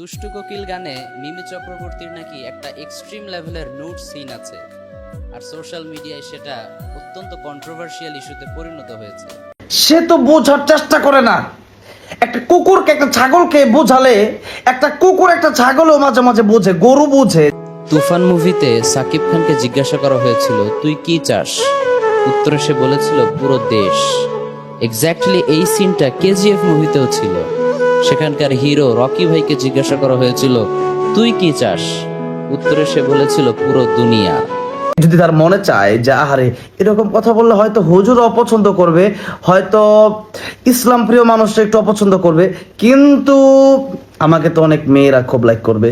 দুষ্টু কোকিল গানে মিমি চক্রবর্তীর নাকি একটা এক্সট্রিম লেভেলের নুড সিন আছে। আর সোশ্যাল মিডিয়ায় সেটা অত্যন্ত কন্ট্রোভার্সিয়াল ইস্যুতে পরিণত হয়েছে। সে তো বোঝার চেষ্টা করে না। একটা কুকুরকে একটা ছাগলকে বোঝালে একটা কুকুর একটা ছাগলও মাঝে মাঝে বোঝে গরু বোঝে। তুফান মুভিতে সাকিব খানকে জিজ্ঞাসা করা হয়েছিল তুই কি চাস? উত্তরে সে বলেছিল পুরো দেশ। এক্স্যাক্টলি এই সিনটা কেজিএফ মুভিতেও ছিল। সেখানকার হিরো রকি ভাইকে জিজ্ঞাসা করা হয়েছিল তুই কি চাস? উত্তরে সে বলেছিল পুরো দুনিয়া। যদি তার মনে চায় যে আহারে এরকম কথা বললে হয়তো হুজুর অপছন্দ করবে হয়তো ইসলাম প্রিয় মানুষরা একটু অপছন্দ করবে কিন্তু আমাকে তো অনেক মেয়েরা খুব লাইক করবে।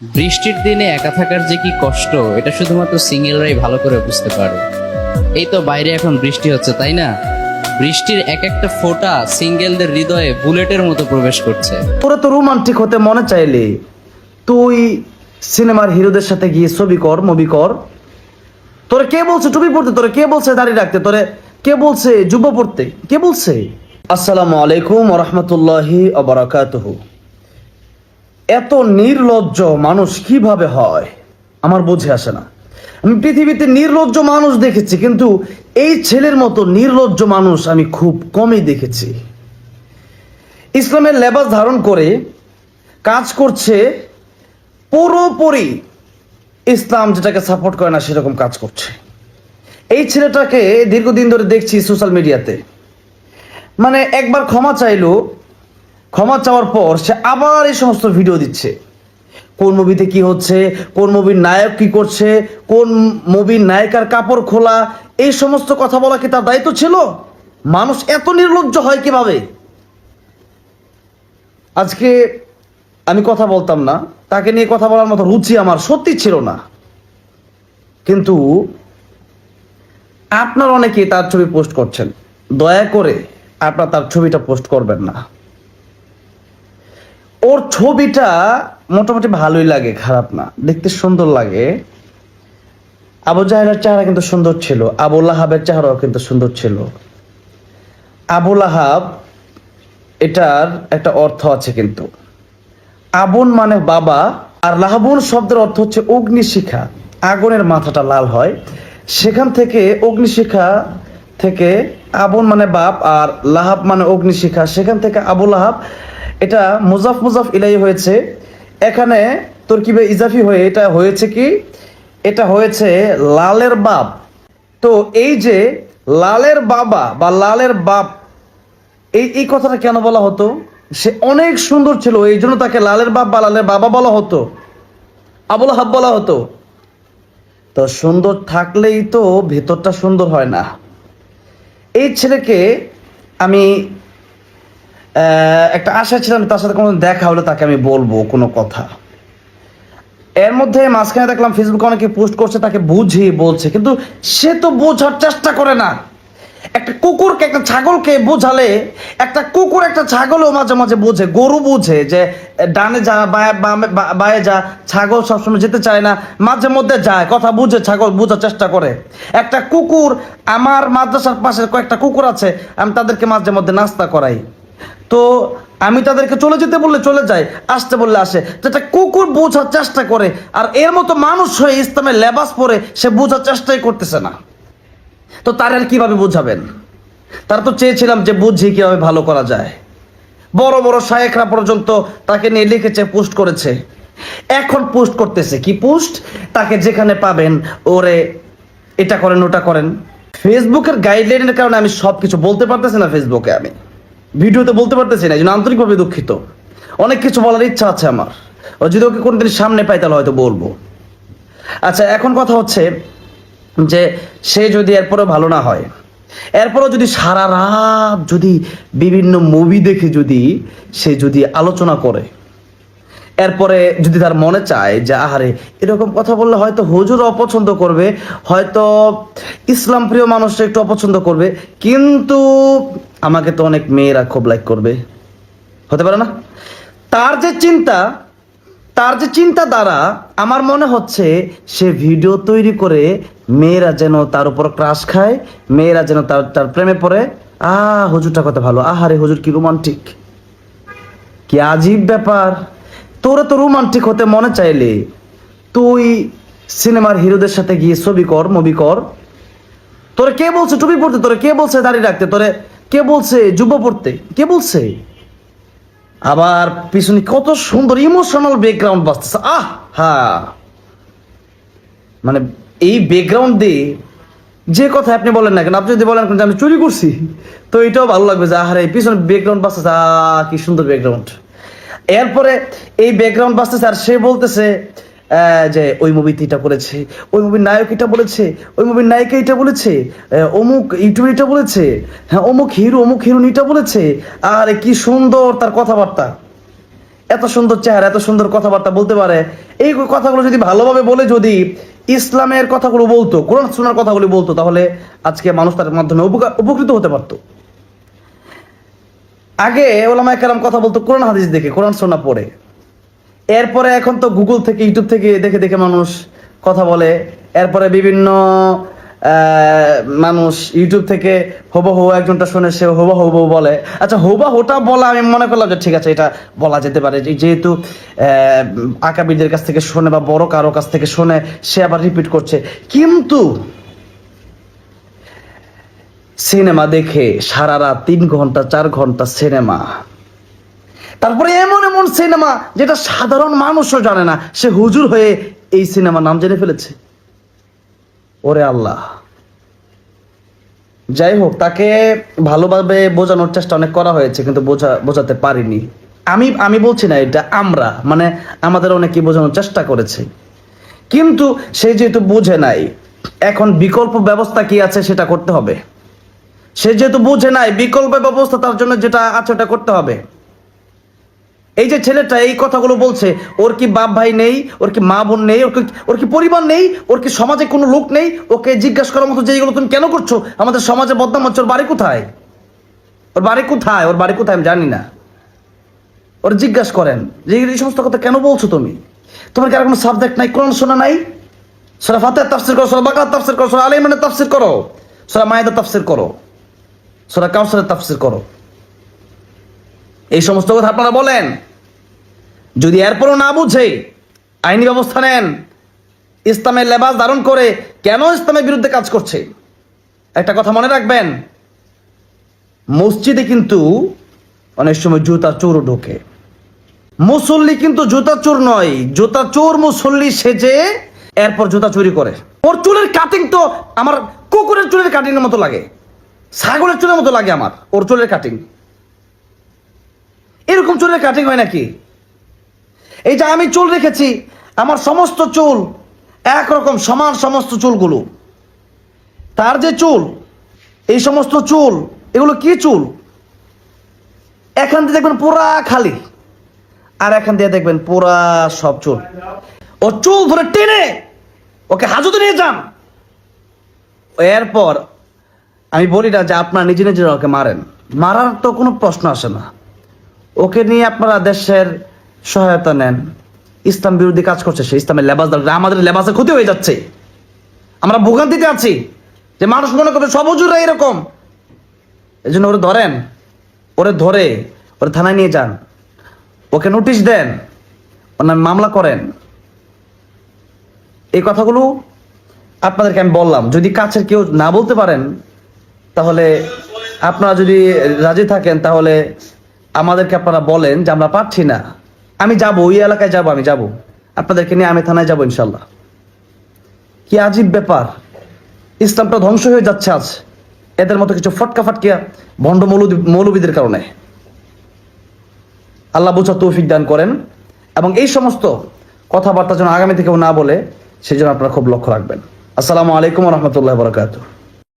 বৃষ্টির দিনে একা থাকার যে কি কষ্ট এটা শুধুমাত্র সিঙ্গেলরাই ভালো করে বুঝতে পারে। এই তো বাইরে এখন বৃষ্টি হচ্ছে তাই না? বৃষ্টির এক একটা ফোঁটা সিঙ্গেলদের হৃদয়ে বুলেটের মতো প্রবেশ করছে। তোরা তো রোমান্টিক হতে মনে চাইলে, তুই সিনেমার হিরোদের সাথে গিয়ে ছবি কর মুভি কর। তোরে কে বলছে টুপি পড়তে তোরে কে বলছে দাঁড়িয়ে রাখতে? তোরে কে বলছে যুব পড়তে কে বলছে? আসসালামু আলাইকুম রহমতুল্লাহি অবরাকাতুহু এত নির্লজ্জ মানুষ কীভাবে হয়? আমার বুঝে আসে না। আমি পৃথিবীতে নির্লজ্জ মানুষ দেখেছি, কিন্তু এই ছেলের মতো নির্লজ্জ মানুষ আমি খুব কমই দেখেছি। ইসলামের লেবাস ধারণ করে কাজ করছে পুরোপুরি ইসলাম যেটাকে সাপোর্ট করে না সেরকম কাজ করছে। এই ছেলেটাকে দীর্ঘদিন ধরে দেখছি সোশ্যাল মিডিয়াতে। মানে একবার ক্ষমা চাইলো, ক্ষমা চাওয়ার পর সে আবার এই সমস্ত ভিডিও দিচ্ছে। কোন মুভিতে কি হচ্ছে, কোন মুভির নায়ক কি করছে, কোন মুভির নায়িকার কাপড় খোলা, এই সমস্ত কথা বলা কি তার দায়িত্ব ছিল? মানুষ এত নির্লজ্জ হয় কীভাবে? আজকে আমি কথা বলতাম না, তাকে নিয়ে কথা বলার মতো রুচি আমার সত্যি ছিল না। কিন্তু আপনার অনেকে তার ছবি পোস্ট করছেন। দয়া করে আপনার তার ছবিটা পোস্ট করবেন না। ওর ছবিটা মোটামুটি ভালোই লাগে, খারাপ না। দেখতে সুন্দর লাগে। আবু জাহেলের চেহারা কিন্তু সুন্দর ছিল। আবুল আহাবের চেহারাও কিন্তু সুন্দর ছিল। আবুল আহাব এটার একটা অর্থ আছে কিন্তু। আবুন মানে বাবা, আর লাহাবুন শব্দের অর্থ হচ্ছে অগ্নিশিখা। আগুনের মাথাটা লাল হয়। সেখান থেকে অগ্নিশিখা থেকে আবুন মানে বাপ, আর লাহাব মানে অগ্নিশিখা। সেখান থেকে আবুল লাহাব এটা মুজাফ মুজাফ ইলাই হয়েছে। এখানে তোর কি ইজাফি হয়ে এটা হয়েছে কি? এটা হয়েছে লালের বাপ। তো এই যে লালের বাবা বা লালের বাপ, এই এই কথাটা কেন বলা হতো? সে অনেক সুন্দর ছিল, এই জন্য তাকে লালের বাপ বা লালের বাবা বলা হতো। আবুল হাব বলা হতো। তো সুন্দর থাকলেই তো ভেতরটা সুন্দর হয় না। এই ছেলেকে আমি একটা আশা ছিলাম তার সাথে কোনো দেখা হলে তাকে আমি বলব কোনো কথা। এর মধ্যে মাঝখানে দেখলাম ফেসবুকে অনেকে পোস্ট করছে, তাকে বুঝিয়ে বলছে। কিন্তু সে তো বোঝার চেষ্টা করে না। একটা কুকুরকে, একটা ছাগলকে বোঝালে, একটা কুকুর একটা ছাগলও মাঝে মাঝে বোঝে, গরু বোঝে যে ডানে যা বায়ে- যা, ছাগল সবসময় যেতে চায় না, মাঝে মধ্যে যায়, কথা বুঝে ছাগল বোঝার চেষ্টা করে। একটা কুকুর, আমার মাদ্রাসার পাশে কয়েকটা কুকুর আছে, আমি তাদেরকে মাঝে মধ্যে নাস্তা করাই। তো আমি তাদেরকে চলে যেতে বললে চলে যায়, আসতে বললে আসে। একটা কুকুর বোঝার চেষ্টা করে, আর এর মতো মানুষ হয়ে ইসলামের লেবাস পরে সে বোঝার চেষ্টাই করতেছে না। তো তার আর কীভাবে বোঝাবেন? তার তো চেয়েছিলাম যে বুঝি কীভাবে ভালো করা যায়। বড় বড় শায়েকরা পর্যন্ত তাকে নিয়ে লিখেছে, পোস্ট করেছে। এখন পোস্ট করতেছে। কি পোস্ট? তাকে যেখানে পাবেন, ওরে এটা করেন, ওটা করেন। ফেসবুকের গাইডলাইনের কারণে আমি সব কিছু বলতে পারতেছি না, ফেসবুকে আমি। ভিডিওতে বলতে পারতেছি না, এই জন্য আন্তরিকভাবে দুঃখিত। অনেক কিছু বলার ইচ্ছা আছে আমার। যদি ওকে কোনোদিন সামনে পাই, তাহলে হয়তো বলব। আচ্ছা এখন কথা হচ্ছে যে, সে যদি এরপরে ভালো না হয়, এরপরও যদি সারা রাত যদি বিভিন্ন মুভি দেখে যদি সে যদি আলোচনা করে, এরপরে যদি তার মনে চায় যে, আহারে, এরকম কথা বললে হয়তো হুজুর অপছন্দ করবে, হয়তো ইসলাম প্রিয় মানুষরা একটু অপছন্দ করবে, কিন্তু আমাকে তো অনেক মেয়েরা খুব লাইক করবে। হতে পারে না? তার যে চিন্তা, তার যে চিন্তা দ্বারা আমার মনে হচ্ছে সে ভিডিও তৈরি করে মেয়েরা যেন তার উপর ক্রাশ খায়, মেয়েরা যেন তার তার প্রেমে পড়ে। আহ, হুজুরটা কত ভালো। আহারে হুজুর, কি রোমান্টিক কি আজীব ব্যাপার। তোরা তো রোমান্টিক হতে মনে চাইলে তুই সিনেমার হিরোদের সাথে গিয়ে ছবি কর মুভি কর। তোরে কে বলছে? টুপি পড়তে তোরে কে বলছে? দাঁড়িয়ে রাখতে তোরে কে বলছে? যুব পড়তে। কে বলছে? আবার পিছনে কত সুন্দর ইমোশনাল ব্যাকগ্রাউন্ড বাজতেছে। আহ হ্যাঁ মানে এই ব্যাকগ্রাউন্ড দিয়ে যে কথা আপনি বলেন না কেন, আপনি যদি বলেন আমি চুরি করছি, তো এটাও ভালো লাগবে যে, আহারে, পিছনে ব্যাকগ্রাউন্ড বাজতেছে। আহ, কি সুন্দর ব্যাকগ্রাউন্ড এরপরে এই ব্যাকগ্রাউন্ড বাজতেছে আর সে বলতেছে যে ওই মুভিতে এটা বলেছে, ওই মুভির নায়ক এটা বলেছে, ওই মুভির নায়িকা এটা বলেছে অমুক ইউটিউব এটা বলেছে হ্যাঁ অমুক হিরো, অমুক হিরোইন এটা বলেছে, আরে কি সুন্দর তার কথাবার্তা। এত সুন্দর চেহারা, এত সুন্দর কথাবার্তা বলতে পারে। এই কথাগুলো যদি ভালোভাবে বলে যদি ইসলামের কথাগুলো বলতো, কোরআন শোনার কথাগুলো বলতো, তাহলে আজকে মানুষ তার মাধ্যমে উপকৃত হতে পারতো। আগে ওলামায় কালাম কথা বলতো, কোরআন হাদিস দেখে, কোরআন শোনা পড়ে। এরপরে এখন তো গুগল থেকে ইউটিউব থেকে দেখে দেখে মানুষ কথা বলে। এরপরে বিভিন্ন মানুষ ইউটিউব থেকে হব হব একজনটা শুনে সে হব হব বলে। আচ্ছা হবা হোটা বলা আমি মনে করলাম যে ঠিক আছে, এটা বলা যেতে পারে। যেহেতু আকাবিদের কাছ থেকে শোনে বা বড় কারও কাছ থেকে শোনে সে আবার রিপিট করছে। কিন্তু সিনেমা দেখে সারা রাত তিন ঘণ্টা, চার ঘণ্টা সিনেমা। তারপরে এমন এমন সিনেমা যেটা সাধারণ মানুষও জানে না, সে হুজুর হয়ে এই সিনেমার নাম জেনে ফেলেছে। ওরে আল্লাহ। যাই হোক, তাকে ভালোভাবে বোঝানোর চেষ্টা অনেক করা হয়েছে, কিন্তু বোঝা, বোঝাতে পারিনি। আমি আমি বলছি না, এটা আমরা মানে আমাদের অনেকে বোঝানোর চেষ্টা করেছে। কিন্তু সে যেহেতু বুঝে নাই, এখন বিকল্প ব্যবস্থা কি আছে সেটা করতে হবে। সে যেহেতু বুঝে নাই, বিকল্প ব্যবস্থা তার জন্য যেটা আছে ওটা করতে হবে। এই যে ছেলেটা এই কথাগুলো বলছে, ওর কি বাপ ভাই নেই, ওর কি মা বোন নেই, ওর কি ওর কি পরিবার নেই, ওর কি সমাজে কোনো লোক নেই, ওকে জিজ্ঞাসা করার মতো যে এইগুলো তুমি কেন করছ? আমাদের সমাজে বদনাম হচ্ছে, ওর বাড়ি কোথায়? ওর বাড়ি কোথায়? ওর বাড়ি কোথায় আমি জানি না। ওর জিজ্ঞাসা করেন যে এই সমস্ত কথা কেন বলছো তুমি? তোমার কি আর কোনো সাবজেক্ট নাই, কোরআন শোনা নাই? সোরা ফাতে তাফসির করো, সোরা বাকার তাফসির করো, সোরা আলী ইমরানের তাফসির করো, সোরা মায়েদের তাফসির করো, সোরা কাউসারের তাফসির করো। এই সমস্ত কথা আপনারা বলেন। যদি এরপরও না বুঝে, আইনি ব্যবস্থা নেন। ইসলামের লেবাস ধারণ করে কেন ইসলামের বিরুদ্ধে কাজ করছে? একটা কথা মনে রাখবেন, মসজিদে কিন্তু অনেক সময় জুতা চোরও ঢোকে। মুসল্লি কিন্তু জুতা চোর নয় জুতা চোর মুসল্লি সেজে এরপর জুতা চুরি করে। ওর চুলের কাটিং তো আমার কুকুরের চুলের কাটিং এর মতো লাগে, ছাগলের চুলের মতো লাগে আমার, ওর চুলের কাটিং এরকম চুলের কাটিং হয় নাকি? এই যে আমি চুল রেখেছি, আমার সমস্ত চুল, একরকম সমান সমস্ত চুলগুলো। তার যে চুল, এই সমস্ত চুল, এগুলো কি চুল? এখান দিয়ে দেখবেন পুরা খালি, আর এখান দিয়ে দেখবেন পুরা সব চুল। ও চুল ধরে টেনে ওকে হাজতে নিয়ে যান। এরপর আমি বলি না যে আপনারা নিজে নিজে ওকে মারেন। মারার তো কোনো প্রশ্ন আসে না। ওকে নিয়ে আপনারা দেশের সহায়তা নেন। ইসলাম বিরোধী কাজ করছে সে। ইসলামের লেবাস দরকার আমাদের লেবাসের ক্ষতি হয়ে যাচ্ছে। আমরা ভোগান্তিতে আছি যে মানুষ মনে করবে সব এরকম। এই জন্য ওরে ধরেন, ওরে ধরে, ওরে থানায় নিয়ে যান। ওকে নোটিশ দেন ওর নামে মামলা করেন। এই কথাগুলো আপনাদেরকে আমি বললাম। যদি কাছের কেউ না বলতে পারেন, তাহলে আপনারা যদি রাজি থাকেন, তাহলে আমাদেরকে আপনারা বলেন যে আমরা পাচ্ছি না। আমি যাব, ওই এলাকায় যাব, আমি যাব। আপনাদেরকে নিয়ে আমি থানায় যাব ইনশাল্লাহ কি আজীব ব্যাপার। ইসলামটা ধ্বংস হয়ে যাচ্ছে আজ। এদের মতো কিছু ফটকা ফাটকিয়া ভণ্ড মৌলবী মৌলবীদের কারণে। আল্লাহ বোঝার তৌফিক দান করেন এবং এই সমস্ত কথাবার্তা যেন আগামী থেকেও না বলে সেই জন্য আপনারা খুব লক্ষ্য রাখবেন। আসসালামু আলাইকুম রহমতুল্লাহ বরকাত